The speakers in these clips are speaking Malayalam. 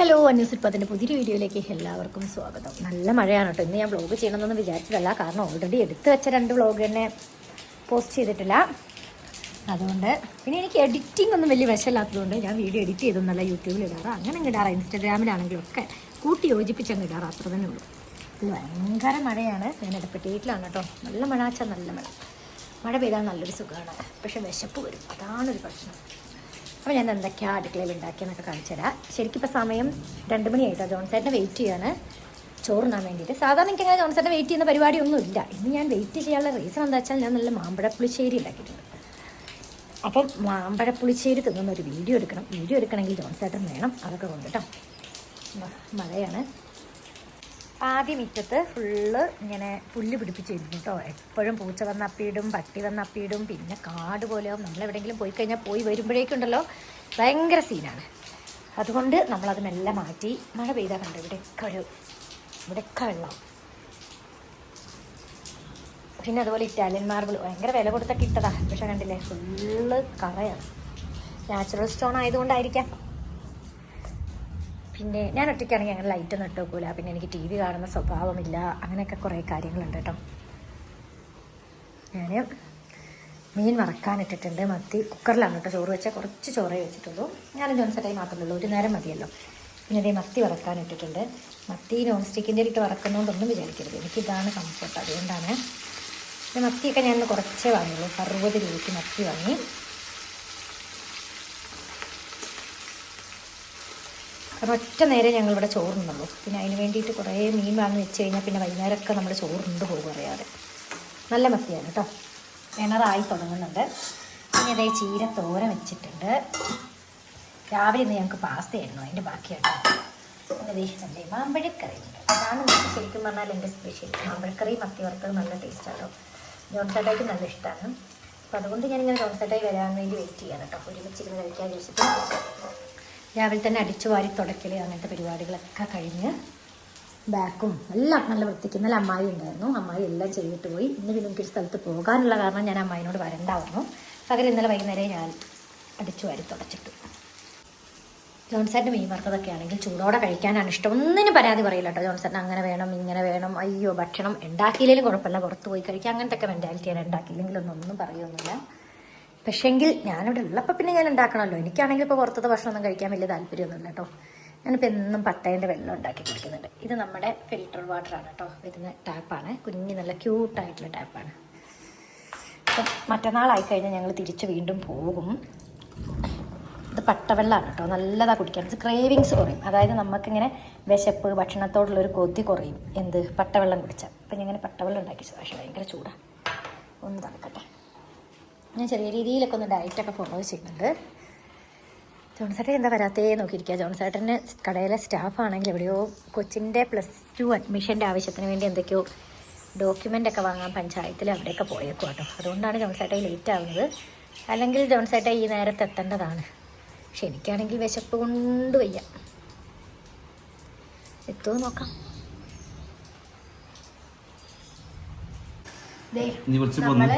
ഹലോ അന്യൂസിപ്പത്തിന്റെ പുതിയൊരു വീഡിയോയിലേക്ക് എല്ലാവർക്കും സ്വാഗതം. നല്ല മഴയാണ് കേട്ടോ. ഇന്ന് ഞാൻ വ്ളോഗ് ചെയ്യണമെന്നൊന്നും വിചാരിച്ചതല്ല. കാരണം ഓൾറെഡി എടുത്ത് വെച്ച രണ്ട് വ്ളോഗ് തന്നെ പോസ്റ്റ് ചെയ്തിട്ടില്ല. അതുകൊണ്ട് പിന്നെ എനിക്ക് എഡിറ്റിംഗ് ഒന്നും വലിയ വിഷമില്ലാത്തതുകൊണ്ട് ഞാൻ വീഡിയോ എഡിറ്റ് ചെയ്തൊന്നല്ല യൂട്യൂബിൽ ഇടാറ്. അങ്ങനെ അങ്ങ് ഇടാറ്. ഇൻസ്റ്റാഗ്രാമിലാണെങ്കിലും ഒക്കെ കൂട്ടി യോജിപ്പിച്ച് അങ്ങ് ഇടാറ്. അത്ര തന്നെ ഉള്ളൂ. ഭയങ്കര മഴയാണ്. ഞാൻ ഇടപെട്ട് വീട്ടിലാണ് കേട്ടോ. നല്ല മഴ വെച്ചാൽ നല്ല മഴ. മഴ പെയ്താൽ നല്ലൊരു സുഖമാണ്. പക്ഷെ വിശപ്പ് വരും. അതാണൊരു പ്രശ്നം. അപ്പോൾ ഞാൻ എന്തൊക്കെയാണ് അടുക്കളയിൽ ഉണ്ടാക്കിയെന്നൊക്കെ കാണിച്ചു തരാം. ശരിക്കും ഇപ്പോൾ സമയം രണ്ട് മണിയായിട്ടോ ജോൺസേട്ടനെ വെയിറ്റ് ചെയ്യാണ്. ചോറുണ്ണാൻ വേണ്ടിയിട്ട്. സാധാരണ എനിക്ക് അങ്ങനെ ജോൺസേട്ടനെ വെയിറ്റ് ചെയ്യുന്ന പരിപാടിയൊന്നുമില്ല. ഇന്ന് ഞാൻ വെയിറ്റ് ചെയ്യാനുള്ള റീസൺ എന്താ വെച്ചാൽ ഞാൻ നല്ല മാമ്പഴ പുളിശ്ശേരി ഉണ്ടാക്കിയിട്ടുണ്ട്. അപ്പം മാമ്പഴ പുളിശ്ശേരി തിന്നുന്ന ഒരു വീഡിയോ എടുക്കണം. വീഡിയോ എടുക്കണമെങ്കിൽ ജോൺസേട്ടൻ വേണം. അതൊക്കെ കൊണ്ടിട്ടോ. മഴയാണ്. ആദ്യം മുറ്റത്ത് ഫുള്ള് ഇങ്ങനെ പുല്ല് പിടിപ്പിച്ചിരുന്നു കേട്ടോ. എപ്പോഴും പൂച്ച വന്ന് അപ്പിയിടും പട്ടി വന്ന് അപ്പിയിടും പിന്നെ കാട് പോലെയാവും നമ്മളെവിടെയെങ്കിലും പോയി കഴിഞ്ഞാൽ പോയി വരുമ്പോഴേക്കുണ്ടല്ലോ ഭയങ്കര സീനാണ്. അതുകൊണ്ട് നമ്മളത് മെല്ലെ മാറ്റി മഴ പെയ്താൽ കണ്ടു ഇവിടെയൊക്കെ ഒരു ഇവിടെയൊക്കെ വെള്ളം. പിന്നെ അതുപോലെ ഇറ്റാലിയൻ മാർബിൾ ഭയങ്കര വില കൊടുത്തൊക്കെ ഇട്ടതാ. പക്ഷെ കണ്ടില്ലേ ഫുള്ള് കറയാണ്. നാച്ചുറൽ സ്റ്റോൺ ആയതുകൊണ്ടായിരിക്കാം. പിന്നെ ഞാൻ ഒറ്റയ്ക്കാണെങ്കിൽ അങ്ങനെ ലൈറ്റ് ഒന്നും ഇട്ട് വെക്കൂല. പിന്നെ എനിക്ക് ടി വി കാണുന്ന സ്വഭാവമില്ല. അങ്ങനെയൊക്കെ കുറേ കാര്യങ്ങളുണ്ട് കേട്ടോ. ഞാൻ മീൻ വറക്കാനിട്ടിട്ടുണ്ട് മത്തി കുക്കറിലാണ് കേട്ടോ ചോറ് വെച്ചാൽ കുറച്ച് ചോറേ വെച്ചിട്ടുള്ളൂ. ഞാനും ജോൺസറ്റായി മാത്രമേ ഉള്ളൂ. ഒരു നേരം മതിയല്ലോ. പിന്നെ അതേ മത്തി വറക്കാനിട്ടിട്ടുണ്ട് മത്തി നോൺ സ്റ്റിക്കിന്റെ ഇട്ട് വറക്കുന്നതുകൊണ്ടൊന്നും വിചാരിക്കരുത്. എനിക്കിതാണ് കംഫർട്ട് അതുകൊണ്ടാണ്. പിന്നെ മത്തിയൊക്കെ ഞാൻ കുറച്ചേ വാങ്ങിയുള്ളൂ. അറുപത് രൂപയ്ക്ക് മത്തി വാങ്ങി. കാരണം ഒറ്റ നേരം ഞങ്ങളിവിടെ ചോറുണ്ടല്ലോ പിന്നെ അതിന് വേണ്ടിയിട്ട് കുറേ മീൻ വാങ്ങി വെച്ച് കഴിഞ്ഞാൽ പിന്നെ വൈകുന്നേരമൊക്കെ നമ്മൾ ചോറുണ്ട് പോകും അറിയാതെ നല്ല മത്തിയാണ് കേട്ടോ കിണറായി തുടങ്ങുന്നുണ്ട്. പിന്നെ അതേ ചീര തോര വെച്ചിട്ടുണ്ട്. രാവിലെ ഇന്ന് ഞങ്ങൾക്ക് പാസ്തയായിരുന്നു അതിന്റെ ബാക്കിയാണ് നല്ല മാമ്പഴക്കറി അതാണ് നമുക്ക് ശരിക്കും പറഞ്ഞാൽ എന്റെ സ്പെഷ്യൽ മാമ്പഴക്കറി മത്തി വറുത്തത് നല്ല ടേസ്റ്റാണ് ജോൺസേട്ടായിട്ട് നല്ല ഇഷ്ടമാണ് അപ്പോൾ അതുകൊണ്ട് ഞാനിങ്ങനെ ജോൺസേട്ടായി വരാൻ വേണ്ടി വെയിറ്റ് ചെയ്യാറുണ്ടോ കേട്ടോ ഒരുമിച്ചിരുന്ന് കഴിക്കാൻ വിളിച്ചിട്ട് രാവിലെ തന്നെ അടിച്ചു വാരി തുടക്കൽ അങ്ങനത്തെ പരിപാടികളൊക്കെ കഴിഞ്ഞ് ബാക്കും എല്ലാം നല്ല വൃത്തിക്ക് ഇന്നലെ അമ്മായി ഉണ്ടായിരുന്നു. അമ്മായി എല്ലാം ചെയ്തിട്ട് പോയി. ഇന്ന് പിന്നെ എനിക്കൊരു സ്ഥലത്ത് പോകാനുള്ള കാരണം ഞാൻ അമ്മായിനോട് വരണ്ടാവുന്നു. പകരം ഇന്നലെ വൈകുന്നേരം ഞാൻ അടിച്ചു വാരി തുടച്ചിട്ടു. ജോൺസേട്ടന്റെ മീൻ വറുത്തതൊക്കെ ആണെങ്കിൽ ചൂടോടെ കഴിക്കാനാണ് ഇഷ്ടം. ഒന്നിനും പരാതി പറയില്ല കേട്ടോ ജോൺസേട്ടൻ അങ്ങനെ വേണം ഇങ്ങനെ വേണം അയ്യോ ഭക്ഷണം ഉണ്ടാക്കിയില്ലെങ്കിലും കുഴപ്പമില്ല. പുറത്ത് പോയി കഴിക്കാം അങ്ങനത്തെ ഒക്കെ മെന്റാലിറ്റിയാണ് ഉണ്ടാക്കിയില്ലെങ്കിലൊന്നും ഒന്നും പറയുമൊന്നുമില്ല പക്ഷേങ്കിൽ ഞാനിവിടെ ഉള്ളപ്പോൾ പിന്നെ ഞാൻ ഉണ്ടാക്കണമല്ലോ. എനിക്കാണെങ്കിൽ ഇപ്പോൾ പുറത്തത്തെ ഭക്ഷണമൊന്നും കഴിക്കാൻ വലിയ താല്പര്യമൊന്നുമില്ല കേട്ടോ. ഞാനിപ്പോൾ എന്നും പട്ടേന്റെ വെള്ളം ഉണ്ടാക്കി കുടിക്കുന്നുണ്ട്. ഇത് നമ്മുടെ ഫിൽട്ടർ വാട്ടറാണ് കേട്ടോ. വരുന്ന ടാപ്പാണ് കുഞ്ഞ് നല്ല ക്യൂട്ടായിട്ടുള്ള ടാപ്പാണ് അപ്പം മറ്റന്നാളായി കഴിഞ്ഞാൽ ഞങ്ങൾ തിരിച്ച് വീണ്ടും പോകും. ഇത് പട്ടവെള്ളമാണ് കേട്ടോ. നല്ലതാണ് കുടിക്കാൻ. ഇത് ക്രേവിങ്സ് കുറയും. അതായത് നമുക്കിങ്ങനെ വിശപ്പ് ഭക്ഷണത്തോടുള്ളൊരു കൊതി കുറയും. എന്ത്? പട്ടവെള്ളം കുടിച്ചാൽ. അപ്പം ഞാൻ ഇങ്ങനെ പട്ടവെള്ളം ഉണ്ടാക്കി. പക്ഷേ ഭയങ്കര ചൂടാണ് ഒന്ന് തണുക്കട്ടെ. ഞാൻ ചെറിയ രീതിയിലൊക്കെ ഒന്ന് ഡയറ്റൊക്കെ ഫോളോ ചെയ്യുന്നുണ്ട് ജോൺസേട്ടൻ എന്താ വരാത്തേ നോക്കിയിരിക്കുക ജോൺസേട്ടന് കടയിലെ സ്റ്റാഫാണെങ്കിൽ എവിടെയോ കൊച്ചിന്റെ പ്ലസ് ടു അഡ്മിഷന്റെ ആവശ്യത്തിന് വേണ്ടി എന്തൊക്കെയോ ഡോക്യുമെന്റ് ഒക്കെ വാങ്ങാൻ പഞ്ചായത്തിൽ അവിടെയൊക്കെ പോയേക്കും കേട്ടോ. അതുകൊണ്ടാണ് ജോൺസേട്ട ലേറ്റ് ആവുന്നത്. അല്ലെങ്കിൽ ജോൺസേട്ട ഈ നേരത്തെ എത്തേണ്ടതാണ്. പക്ഷെ എനിക്കാണെങ്കിൽ വിശപ്പ് കൊണ്ട് വയ്യ. എത്തുമോ നോക്കാം. നമ്മൾ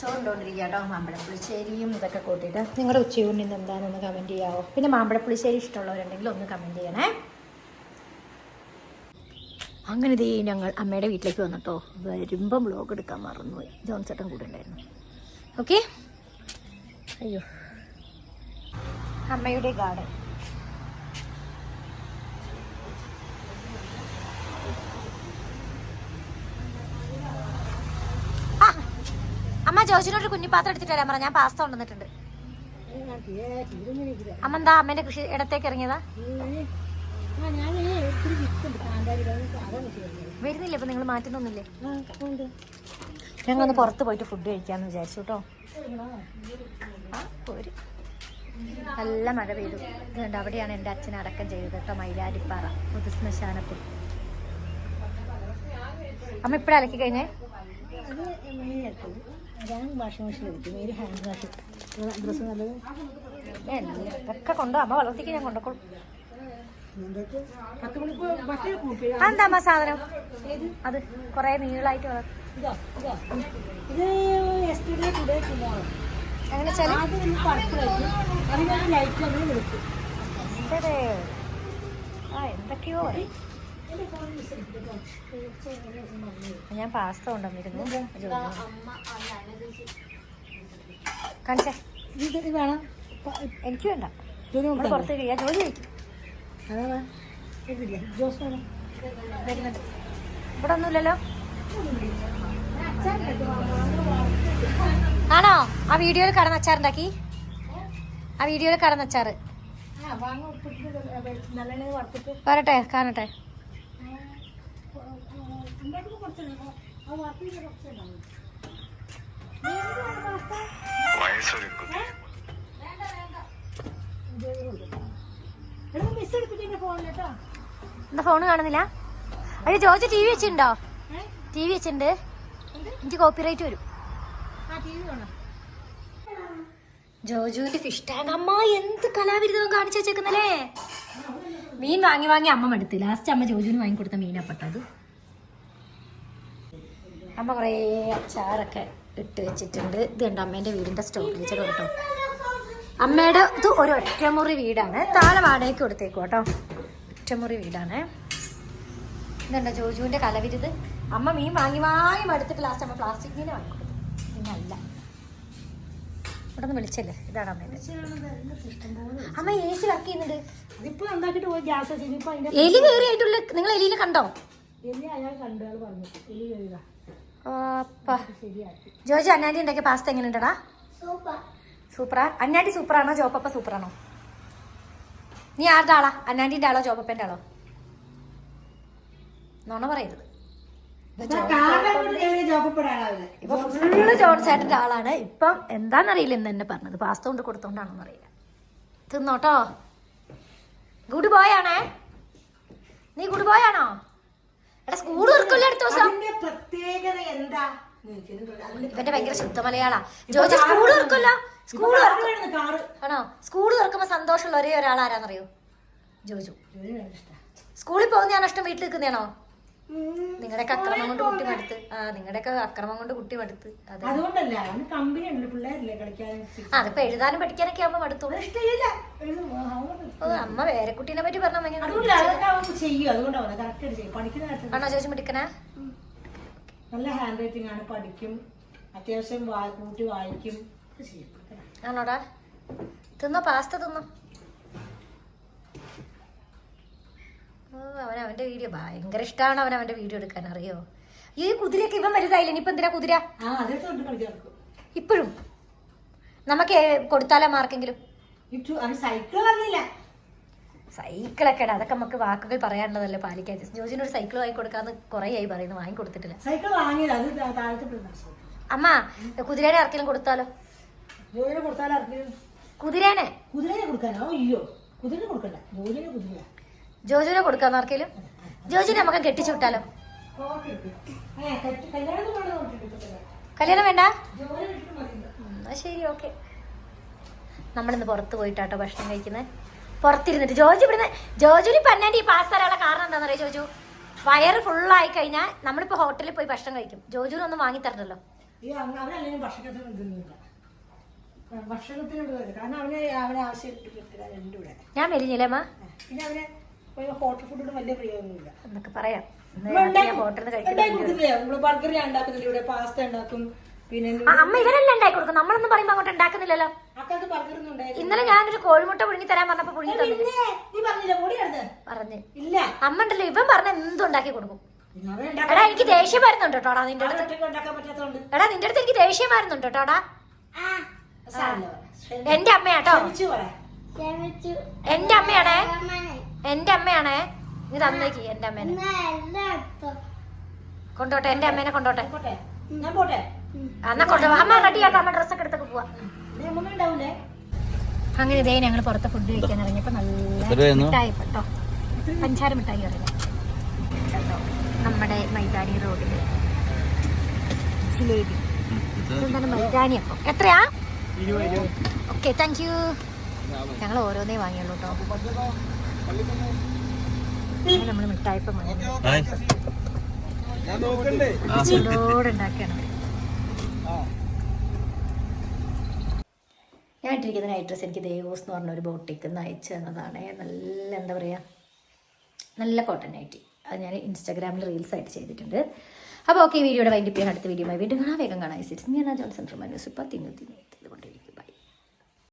ചോറുണ്ടോണ്ടിരിക്കുക കേട്ടോ മാമ്പഴപ്പുളിശ്ശേരിയും ഇതൊക്കെ കൂട്ടിയിട്ട്. നിങ്ങളുടെ ഉച്ചയൂണിൽ നിന്ന് എന്താണെന്ന് കമന്റ് ചെയ്യാവോ? പിന്നെ മാമ്പഴപ്പുളിശ്ശേരി ഇഷ്ടമുള്ളവരുണ്ടെങ്കിൽ ഒന്ന് കമന്റ് ചെയ്യണേ. അങ്ങനെ ദേ ഞങ്ങൾ അമ്മയുടെ വീട്ടിലേക്ക് വന്നിട്ടോ. വരുമ്പം ബ്ലോഗ് എടുക്കാൻ മറന്നുപോയി. ജോൺസേട്ടൻ കൂടെ ഉണ്ടായിരുന്നു. ഓക്കെ അയ്യോ. അമ്മയുടെ ഗാർഡൻ ആ അമ്മ ജോജിനോട് കുഞ്ഞിപ്പാത്രം എടുത്തിട്ട് വരാൻ പറ ഞാൻ പാസ്ത കൊണ്ടുവന്നിട്ടുണ്ട്. അമ്മ എന്താ അമ്മേന്റെ കൃഷി ഇടത്തേക്ക് ഇറങ്ങിയതാ? വരുന്നില്ല ഇപ്പൊ നിങ്ങൾ മാറ്റുന്നൊന്നുമില്ലേ? ഞങ്ങൾ ഒന്ന് പുറത്ത് പോയിട്ട് ഫുഡ് കഴിക്കാന്ന് വിചാരിച്ചു കേട്ടോ നല്ല മഴ പെയ്തു. ഇതുകൊണ്ട് അവിടെയാണ് എന്റെ അച്ഛൻ അടക്കം ചെയ്തത് കേട്ടോ മൈലാടിപ്പാറ പൊതുശ്മശാനത്തിൽ അമ്മ ഇപ്പഴാ അലക്കി കഴിഞ്ഞേ വാഷിംഗ് മെഷീൻ വെക്കും ഒരു ഹാൻഡ് വാഷ് ഡ്രസ്സ് നല്ലത്. ഒക്കെ കൊണ്ടോ? അമ്മ വളർത്തിക്ക് ഞാൻ കൊണ്ടോക്കോളും. എന്താ അമ്മ സാധനം? അത് കുറെ നീളായിട്ട് ഇതോ ടുഡേ ടുമോറോ അങ്ങനെ എന്തൊക്കെയോ. ഞാൻ പാസ്ത കൊണ്ടുവന്നിരുന്നു. കാണിച്ചേ. ഇത് വേണം. എനിക്ക് വേണ്ട. ജോലി നമ്മൾ പുറത്ത് കഴിയാ ജോലി കഴിക്കും. അതാ ഇതില്ല ജോസ് വേണം. വരുന്നുണ്ട്. ഇവിടെ ഒന്നുമില്ലല്ലോ ആണോ? ആ വീഡിയോയിൽ കടന്ന അച്ചാറുണ്ടാക്കി ആ വീഡിയോയിൽ കടന്ന അച്ചാറ് വരട്ടെ കാണട്ടെ. കേട്ടോ എന്താ ഫോണ് കാണുന്നില്ല? അയ്യോ ജോജ് ടി വി വെച്ചിട്ടുണ്ടോ? ടി വി വെച്ചിട്ടുണ്ട്. എനിക്ക് കോപ്പിറൈറ്റ് വരും. ജോജുവിന്റെ ഫിഷ് ടാങ്ക് അമ്മ എന്ത് കലാവിരുദ്ധം കാണിച്ചു വെച്ചേക്കുന്നല്ലേ? മീൻ വാങ്ങി വാങ്ങി അമ്മ മടുത്ത്. ലാസ്റ്റ് അമ്മ ജോജുവിന് വാങ്ങി കൊടുത്ത മീനപ്പെട്ടത് അമ്മ കുറേ അച്ചാറൊക്കെ ഇട്ട് വെച്ചിട്ടുണ്ട്. ഇത് കണ്ട അമ്മേന്റെ വീടിന്റെ സ്റ്റോറേജ് കേട്ടോ. അമ്മയുടെ ഇത് ഒരു ഒറ്റമുറി വീടാണ്. താഴെ വാടകയ്ക്ക് കൊടുത്തേക്കും കേട്ടോ. ഒറ്റമുറി വീടാണ്. ഇതുണ്ടോ ജോജുവിന്റെ കലവിരുത് അമ്മ മീൻ വാങ്ങി വാങ്ങി മടുത്തിട്ട് ലാസ്റ്റ് അമ്മ പ്ലാസ്റ്റിക് മീനെ വാങ്ങി കൊടുത്തു. പിന്നെ ഇവിടെ നിന്ന് വിളിച്ചല്ലേ? ഇതാണ് അമ്മ അമ്മ എ സി വർക്ക് ചെയ്യുന്നുണ്ട് എലി കയറിയായിട്ടുള്ള നിങ്ങൾ എലിയിൽ കണ്ടോ? എലി അയാൾ കണ്ടു പറഞ്ഞു. എലി ശരിയാക്കി ജോജി അന്നാണ്ടി ഉണ്ടാക്കിയ പാസ്ത എങ്ങനെ ഉണ്ടടാ സൂപ്പറാ? അന്നാണ്ടി സൂപ്പറാണോ ജോപ്പപ്പ സൂപ്പറാണോ? നീ ആരുടെ ആളാ? അന്നാണ്ടിന്റെ ആളോ ജോപ്പപ്പന്റെ ആളോ? നോണ പറയരുത്. ഇപ്പൊ ഫുള്ള് ജോൺസേട്ടന്റെ ആളാണ്. ഇപ്പം എന്താന്നറിയില്ല എന്ന് തന്നെ പറഞ്ഞത്. പാസ്ത കൊണ്ട് കൊടുത്തോണ്ടാണോന്ന് അറിയില്ല. തിന്നോട്ടോ. ഗുഡ് ബോയ് ആണേ. നീ ഗുഡ് ബോയ് ആണോ? സ്കൂൾ തുറക്കില്ല അടുത്ത ദിവസം. അതിന്റെ പ്രത്യേകത എന്താ? ഇവന്റെ ഭയങ്കര ശുദ്ധ മലയാളാ. ജോജി സ്കൂൾ തുറക്കില്ല സ്കൂൾ ആണോ? സ്കൂൾ തുറക്കുമ്പോ സന്തോഷമുള്ള ഒരേ ഒരാൾ ആരാന്നറിയോ ജോജു സ്കൂളിൽ പോകുന്നതാണോ ഇഷ്ടം? വീട്ടിൽ നിൽക്കുന്നതാണോ നിങ്ങളുടെയൊക്കെ അക്രമം കൊണ്ട് കുട്ടി മടുത്ത്. ആ നിങ്ങളുടെയൊക്കെ അക്രമം കൊണ്ട് കുട്ടി മടുത്ത്. അതെ. അതുകൊണ്ടല്ല അവന് കമ്പനി ഉണ്ട് പിള്ളേരില്ലേ കളിക്കാൻ ആ അതിപ്പോ എഴുതാനും പഠിക്കാനൊക്കെ ആവുമ്പോ മടുത്തു. ഇഷ്ടമില്ല. വേറെ കുട്ടീനെ അവന് ഓ അമ്മ വേരക്കുട്ടീനെ പറ്റി പറഞ്ഞ ചെയ്യും. അതുകൊണ്ടാണ് കറക്റ്റ് ചെയ്യും. പഠിക്കുന്ന ആണോ ചോദിച്ചു പഠിക്കണേ? നല്ല ഹാൻഡ് റൈറ്റിംഗ് ആണ്. പഠിക്കും. അത്യാവശ്യം കൂട്ടി വായിക്കും. ആണോടാ? തിന്നോ പാസ്ത തിന്നോ? അവൻ അവന്റെ വീഡിയോ ഭയങ്കര ഇഷ്ടമാണ് അവൻ അവന്റെ വീഡിയോ എടുക്കാൻ അറിയോ? ഈ കുതിരയൊക്കെ ഇവൻ വലുതായില്ല? ഇനിയിപ്പോ എന്തിനാ കുതിര? ഇപ്പോഴും? നമുക്ക് കൊടുത്താലോ മാർക്കെങ്കിലും? സൈക്കിളൊക്കെ അതൊക്കെ നമുക്ക് വാക്കുകൾ പറയാനുള്ളതല്ലേ പാലിക്കാൻ ജോജിന് ഒരു സൈക്കിൾ വാങ്ങി കൊടുക്കാന്ന് കുറേ ആയി പറയുന്നു വാങ്ങി കൊടുത്തിട്ടില്ല. സൈക്കിൾ അമ്മ കുതിരയുടെ ആർക്കെങ്കിലും കൊടുത്താലോ? കുതിരേനെ കുതിരേനെ? കുതിരനെ കൊടുക്കാനോ? അയ്യോ കുതിരനെ കൊടുക്കണ്ട. ജോലിനെ കുതിര ജോജുവിനെ കൊടുക്കാന്ന് ആർക്കെങ്കിലും ജോജുവിനെ നമുക്ക് കെട്ടിച്ചു വിട്ടാലോ? കല്യാണം വേണ്ട? ശരി ഓക്കെ. നമ്മളിന്ന് പുറത്ത് പോയിട്ടാട്ടോ ഭക്ഷണം കഴിക്കുന്നത് പുറത്തിരുന്നിട്ട് ജോജു ഇവിടുന്ന് ജോജുവിന് ഇപ്പം എന്നാന്റെ ഈ പാസ് തരാനുള്ള കാരണം എന്താണെന്ന് അറിയാം ജോജു? വയറ് ഫുള്ളായി കഴിഞ്ഞാൽ നമ്മളിപ്പോൾ ഹോട്ടലിൽ പോയി ഭക്ഷണം കഴിക്കും. ജോജുവിനൊന്നും വാങ്ങി തരണല്ലോ ഞാൻ മെലിഞ്ഞില്ലേ അമ്മ? ഹോട്ടൽ ഫുഡിനോട് വലിയ പ്രിയമൊന്നുമില്ല എന്നൊക്കെ പറയാം. രാത്രി ഞാൻ ഉണ്ടാക്കുന്നില്ല ഇവിടെ പാസ്ത ഉണ്ടാക്കും പിന്നെ അമ്മ ഇവരെല്ലാം ഉണ്ടാക്കി കൊടുക്കും. നമ്മളൊന്നും പറയുമ്പോ അങ്ങോട്ട് ഉണ്ടാക്കുന്നില്ലല്ലോ. ബർഗർ ഇന്നലെ ഞാനൊരു കോഴിമുട്ട പുഴുങ്ങി തരാൻ പറഞ്ഞപ്പോ പുഴുങ്ങി പറഞ്ഞു. ഇല്ല. അമ്മ ഉണ്ടല്ലോ ഇവൻ പറഞ്ഞ എന്തും ഉണ്ടാക്കി കൊടുക്കും. എടാ എനിക്ക് ദേഷ്യം വരുന്നുണ്ട് കേട്ടോടാ നിന്റെ അടുത്ത്. എടാ നിന്റെ അടുത്ത് എനിക്ക് ദേഷ്യം വരുന്നുണ്ട് കേട്ടോടാ. എന്റെ അമ്മയാട്ടോ. എന്റെ അമ്മയാണേ? എന്റെ അമ്മയാണേ? ഇത് തന്നേക്ക് എന്റെ അമ്മേനെ. കൊണ്ടോട്ടെ എന്റെ അമ്മേനെ കൊണ്ടോട്ടെ. എന്നാ കൊണ്ടോ അമ്മ റെഡി ആക്കാം അമ്മ ഡ്രസ്സൊക്കെ എടുത്തൊക്കെ പോവാ. അങ്ങനെ ഇതേ ഞങ്ങൾ പുറത്ത് ഫുഡ് കഴിക്കാൻ ഇറങ്ങിയപ്പോ നല്ല? മിഠായി കേട്ടോ പഞ്ചാര മിഠായി അറിയാം കേട്ടോ നമ്മുടെ മൈതാനി റോഡിൽ. ജിലേബി. എന്താണ് മൈതാനി അപ്പം? എത്രയാ? ഓക്കെ താങ്ക് യു ഞങ്ങൾ ഓരോന്നേ വാങ്ങിയുള്ളൂ കേട്ടോ. നമ്മൾ മിഠായിപ്പം വാങ്ങി. ഞാൻ ഇട്ടിരിക്കുന്ന നൈറ്റ് ഡ്രസ്സ് എനിക്ക് ദേവോസ് എന്ന് പറഞ്ഞ ഒരു ബോട്ടിക്ക് നിന്ന് അയച്ചു തന്നതാണ്. നല്ല എന്താ പറയുക നല്ല കോട്ടൺ നൈറ്റി. അത് ഞാൻ ഇൻസ്റ്റാഗ്രാമിൽ റീൽസ് ആയിട്ട് ചെയ്തിട്ടുണ്ട്. അപ്പോൾ ഓക്കെ ഈ വീഡിയോയുടെ വൈകിട്ട് അടുത്ത വീഡിയോ വീണ്ടും കാണാൻ വേഗം കാണാൻ സിറ്റ്സ് മീ ജോൺസൺ ഫ്രം ഇപ്പോൾ തിന്നു തിന്നു ഇതുകൊണ്ട്